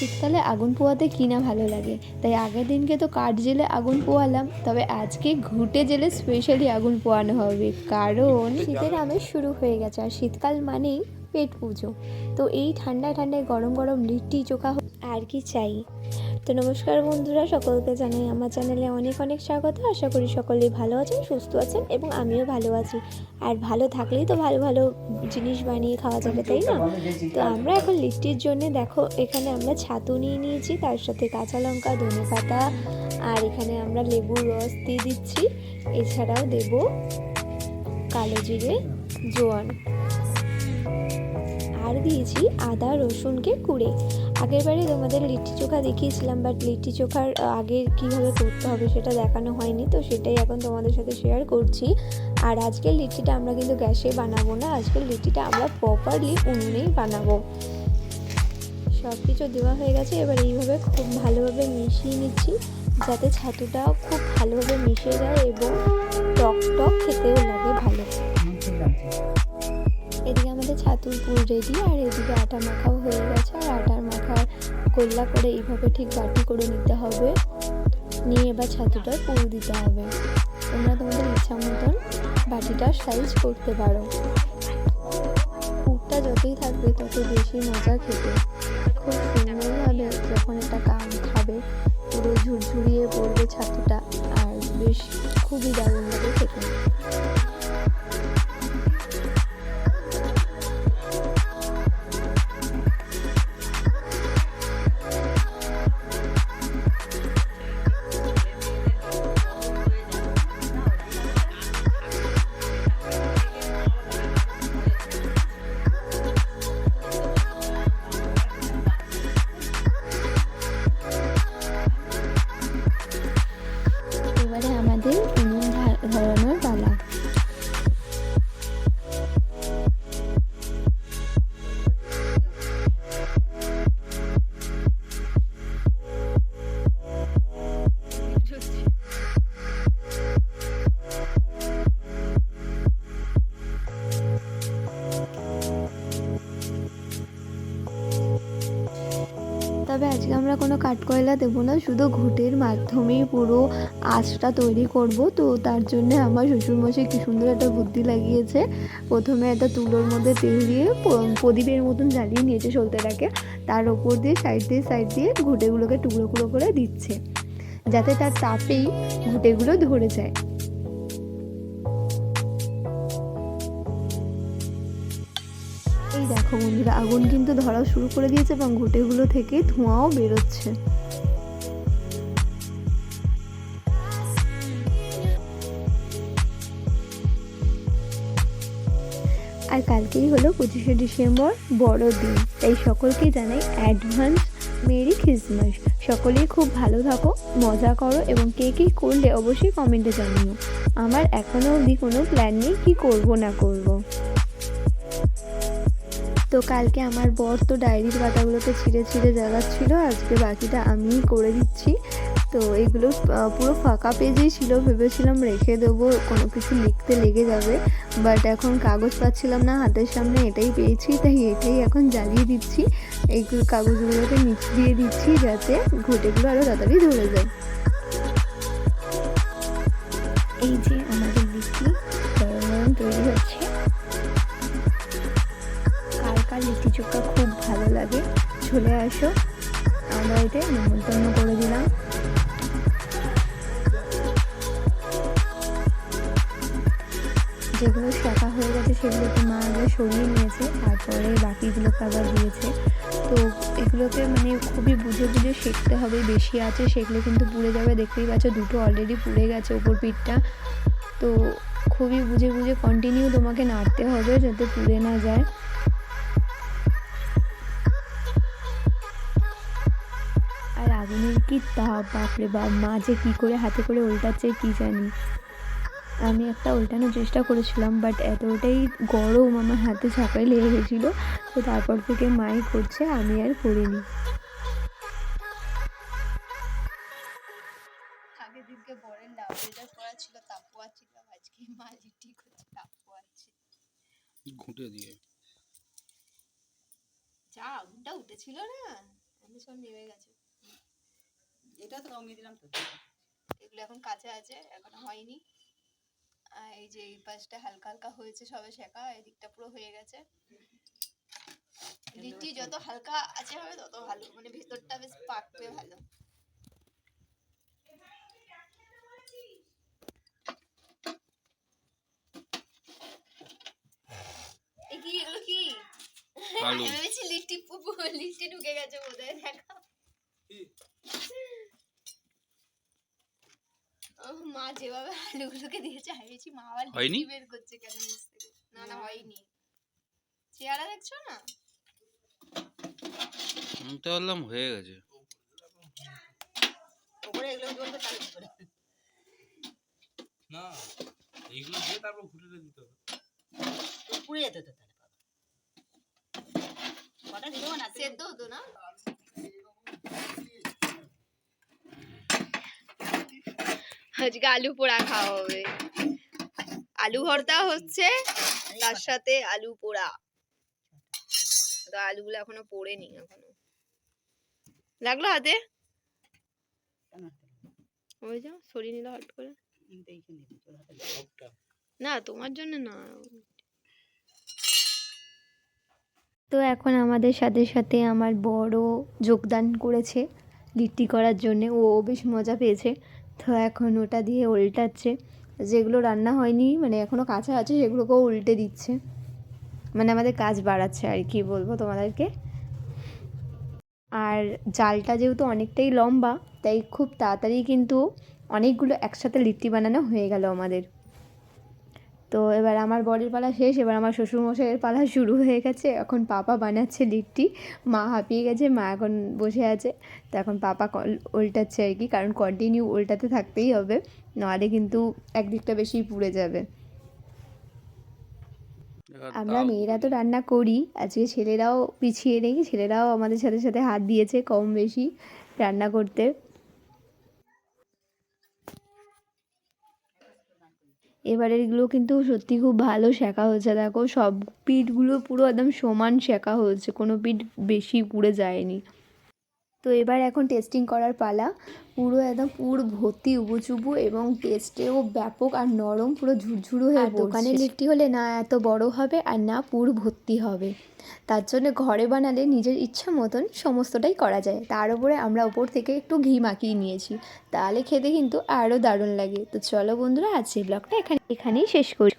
শীতকালে আগুন পোয়াতে কিনা ভালো লাগে? তাই আগের দিনকে তো কাঠ জেলে আগুন পোয়ালাম তবে আজকে ঘুটে জেলে স্পেশালি আগুন পোয়ানো হবে। কারণ শীতের আমেজ শুরু হয়ে গেছে আর শীতকাল মানেই পেট পুজো। তো এই ঠান্ডা ঠান্ডায় গরম গরম লিট্টি চোখা আর কি চাই। তো নমস্কার বন্ধুরা, সকলকে জানাই আমার চ্যানেলে অনেক অনেক স্বাগত। আশা করি সকলেই ভালো আছেন, সুস্থ আছেন এবং আমিও ভালো আছি। আর ভালো থাকলেই তো ভালো ভালো জিনিস বানিয়ে খাওয়া যাবে, তাই না? তো আমরা এখন লিট্টির জন্য দেখো, এখানে আমরা ছাতু নিয়ে নিয়েছি, তার সাথে কাঁচা লঙ্কা, ধনে পাতা, আর এখানে আমরা লেবুর রস দিয়ে দিচ্ছি। এছাড়াও দেব কালো জিরে, জোয়ান। আর দিয়েছি আদা, রসুনকে কুড়ে। আগের বারে তোমাদের লিট্টি চোখা দেখিয়েছিলাম বাট লিট্টি চোখার আগে কীভাবে করতে হবে সেটা দেখানো হয়নি, তো সেটাই এখন তোমাদের সাথে শেয়ার করছি। আর আজকের লিট্টিটা আমরা কিন্তু গ্যাসে বানাবো না, আজকের লিট্টিটা আমরা প্রপারলি উনুনেই বানাবো। সব কিছু দেওয়া হয়ে গেছে, এবার এইভাবে খুব ভালোভাবে মিশিয়ে নিচ্ছি, যাতে ছাতুটা খুব ভালোভাবে মিশে যায় এবং টক টক খেতেও লাগে ভালো। আমাদের ছাতুর পুর রেডি, আর এদিকে আটা মাখাও হয়ে গেছে, আর আটার মাখার গোল্লা করে এইভাবে ঠিক বাটি করে নিতে হবে। নিয়ে এবার ছাতুটার পুর দিতে হবে। তোমরা তোমাদের ইচ্ছা মতন বাটিটার সাইজ করতে পারো। পুরটা যতই থাকবে তত বেশি মজা খেতে। তবে আজকে আমরা কোনো কাঠকয়লা দেবো না, শুধু ঘুটের মাধ্যমেই পুরো আঁচটা তৈরি করব। তো তার জন্য আমার শ্বশুরমশাই কি সুন্দর একটা বুদ্ধি লাগিয়েছে। প্রথমে একটা তুলোর মধ্যে তেল দিয়ে প্রদীপের মতন জ্বালিয়ে নিয়েছে সলতেটাকে। তার ওপর দিয়ে সাইড দিয়ে সাইড দিয়ে ঘুটেগুলোকে টুকরো টুকরো করে দিচ্ছে, যাতে তার তাপেই ঘুটেগুলো ধরে যায়। দেখো বন্ধুরা আগুন কিন্তু ধরা শুরু করে দিয়েছে এবং ঘুটেগুলো থেকে ধোঁয়াও বেরোচ্ছে। আর কালকেই হলো পঁচিশে ডিসেম্বর বড়দিন, তাই সকলকে জানাই অ্যাডভান্স মেরি খ্রিসমাস সকলেই খুব ভালো থাকো, মজা করো এবং কে কী করলে অবশ্যই কমেন্টে জানিও। আমার এখনও অবধি কোনো প্ল্যান নেই কী করব না করব। তো কালকে আমার বর তো ডায়েরির পাতাগুলোকে ছিঁড়ে ছিঁড়ে জ্বালাচ্ছিল আজকে বাকিটা আমিই করে দিচ্ছি। তো এগুলো পুরো ফাঁকা পেজেই ছিল, ভেবেছিলাম রেখে দেবো, কোনো কিছু লিখতে লেগে যাবে। বাট এখন কাগজ পাচ্ছিলাম না, হাতের সামনে এটাই পেয়েছি, তাই এটাই এখন জ্বালিয়ে দিচ্ছি। এই কাগজগুলোকে নিচ দিয়ে দিচ্ছি যাতে ঘুটেগুলো আরও তাড়াতাড়ি ধরে যায়। এই যে আমাদের চোখা খুব ভালো লাগে। চলে আসো। আমরা এতে নেমন্তন্ন করে দিলাম। যেগুলো শাখা হয়ে গেছে, সেগুলোকে মা আগে সরিয়ে নিয়েছে, তারপরে বাকিগুলোকে আবার দিয়েছে। তো এগুলোকে মানে খুবই বুঝে বুঝে শেখতে হবে, বেশি আছে সেগুলো কিন্তু পুড়ে যাবে। দেখতেই পাচ্ছ, দুটো অলরেডি পুড়ে গেছে ওপর পিঠটা। তো খুবই বুঝে বুঝে কন্টিনিউ তোমাকে নাড়তে হবে যাতে পুড়ে না যায়। কি তাপ বাপরে বাপ মা যে কী করে হাতে করে উল্টাচ্ছে কি জানি। আমি একটা উল্টানোর চেষ্টা করেছিলাম বাট এতটাই গরম আমার হাতে ঝাঁকাই লেগে গেছিল তো তারপর থেকে মাই করছে আমি আর করিনি। ঘুঁটে দিয়ে। যা আগুনটা উঠেছিল না এগুলো সব নেমে গেছে। এটা তো কমিয়ে দিলাম তো। এগুলো এখন কাঁচা আছে এখনও হয়নি। আর এই যে এই পাশটা হালকা হালকা হয়েছে সবে শেখা এদিকটা পুরো হয়ে গেছে। লিট্টি যত হালকা আছে হবে তত ভালো মানে ভেতরটা বেশ পাকবে ভালো। এ কি এগুলো কি? আলু। আমি ভেবেছি লিট্টি ঢুকে গেছে বোধহয় দেখা। মা যেভাবে আলুগুলোকে দিয়েছে আমি ভেবেছি মা আবার হয়নি? বের করছে কেন নিচ থেকে? না না হয়নি। চেহারা দেখছ না? আমি তো বললাম হয়ে গেছে। ওপরে এগুলো করে না এইগুলো দিয়ে তারপর ঘুরে দিতে হবে। পুড়ে যেত তো তাহলে কটা দিল? না সেদ্ধ হতো না? আজকে আলু পোড়া খাওয়া হবে। আলু ভর্তা হচ্ছে, তার সাথে আলু পোড়া। তো আলুগুলো এখনও পোড়েনি এখনও। লাগল হাতে? কেন ওই যা, সরিয়ে নিল হট করে। না, তোমার জন্য না। তো এখন আমাদের সাথে সাথে আমার বড় যোগদান করেছে, লিট্টি করার জন্যে। ও বেশ মজা পেয়েছে। তো এখন ওটা দিয়ে উল্টাচ্ছে। যেগুলো রান্না হয়নি মানে এখনও কাঁচা আছে, সেগুলোকেও উল্টে দিচ্ছে। মানে আমাদের কাজ বাড়াচ্ছে আর কি বলব তোমাদেরকে। আর জালটা যেহেতু অনেকটাই লম্বা, তাই খুব তাড়াতাড়ি কিন্তু অনেকগুলো একসাথে লিট্টি বানানো হয়ে গেল আমাদের। তো এবার আমার বরের পালা শেষ এবার আমার শ্বশুরমশাইয়ের পালা শুরু হয়ে গেছে। এখন পাপা বানাচ্ছে লিট্টি মা হাঁপিয়ে গেছে মা এখন বসে আছে। তো এখন পাপা উল্টাচ্ছে আর কি কারণ কন্টিনিউ উল্টাতে থাকতেই হবে নাহলে কিন্তু একদিকটা বেশি পুড়ে যাবে। আমরা মেয়েরা তো রান্না করি আজকে ছেলেরাও পিছিয়ে নেই ছেলেরাও আমাদের সাথে সাথে হাত দিয়েছে কম বেশি রান্না করতে। এবারেরগুলো কিন্তু সত্যি খুব ভালো শেখা হয়েছে। দেখো সব পিঠগুলো পুরো একদম সমান শেখা হয়েছে। কোনো পিঠ বেশি পুড়ে যায়নি। তো এবার এখন টেস্টিং করার পালা। পুরো একদম পুর ভর্তি উবুচুবু এবং টেস্টেও ব্যাপক আর নরম পুরো ঝুরঝুরো হয়ে দোকানের লিট্টি হলে না এত বড় হবে আর না পুর ভর্তি হবে। তার জন্য ঘরে বানালে নিজের ইচ্ছা মতন সমস্তটাই করা যায়। তার উপরে আমরা ওপর থেকে একটু ঘি মাখিয়ে নিয়েছি। তাহলে খেতে কিন্তু আরও দারুণ লাগে। তো চলো বন্ধুরা আজকের ব্লগটা এখানে এখানেই শেষ করি।